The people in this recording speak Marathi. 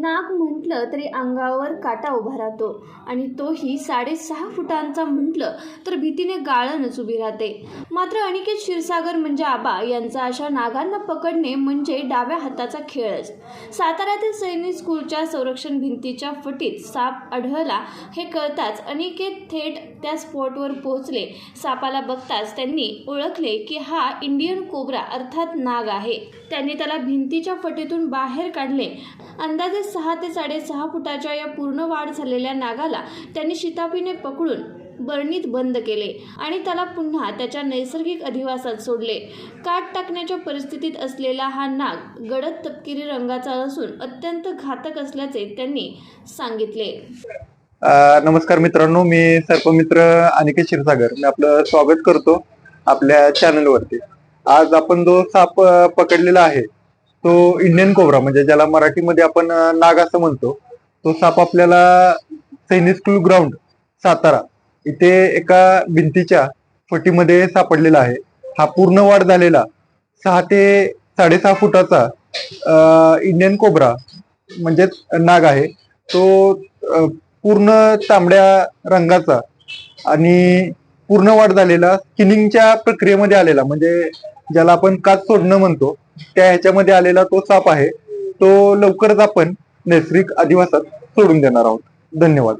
नाग म्हटलं तरी अंगावर काटा उभा राहतो आणि तोही साडेसहा फुटांचा म्हटलं तर भीतीने गाळणच उभी राहते. मात्र अनिकेत क्षीरसागर म्हणजे आबा यांचा अशा नागांना पकडणे म्हणजे डाव्या हाताचा खेळच. साताऱ्यातील सैनिक स्कूलच्या संरक्षण भिंतीच्या फटीत साप आढळला हे कळताच अनिकेत थेट त्या स्पॉटवर पोहोचले. सापाला बघताच त्यांनी ओळखले की हा इंडियन कोबरा अर्थात नाग आहे. त्यांनी त्याला भिंतीच्या फटीतून बाहेर काढले. अंदाजे सहा ते साडेसहा फुटाच्या या पूर्ण वाढ झालेल्या नागाला त्यांनी शितापीने पकडून बरणीत बंद केले आणि त्याला पुन्हा त्याच्या नैसर्गिक अधिवासात सोडले. काट टाकण्याच्या परिस्थितीत असलेला हा नाग गडद तपकिरी रंगाचा असून अत्यंत घातक असल्याचे त्यांनी सांगितले. नमस्कार मित्रांनो मी सर्पमित्र अनिकेत क्षीरसागर. मी आपलं स्वागत करतो आपल्या चॅनलवरती आज आपण जो साप पकडलेला आहे तो इंडियन कोबरा म्हणजे ज्याला मराठीमध्ये आपण नाग असं म्हणतो तो साप आपल्याला सैनिक स्कूल ग्राउंड सातारा इथे एका भिंतीच्या फटीमध्ये सापडलेला आहे. हा पूर्ण वाढ झालेला सहा ते साडेसहा फुटाचा इंडियन कोबरा म्हणजेच नाग आहे. तो पूर्ण तांबड्या रंगाचा आणि पूर्ण वाढ झालेला स्किनिंगच्या प्रक्रियेमध्ये आलेला म्हणजे ज्याला आपण काच सोडणं म्हणतो त्या ह्याच्यामध्ये आलेला तो साप आहे. तो लवकरच आपण नैसर्गिक अधिवासात सोडून देणार आहोत. धन्यवाद.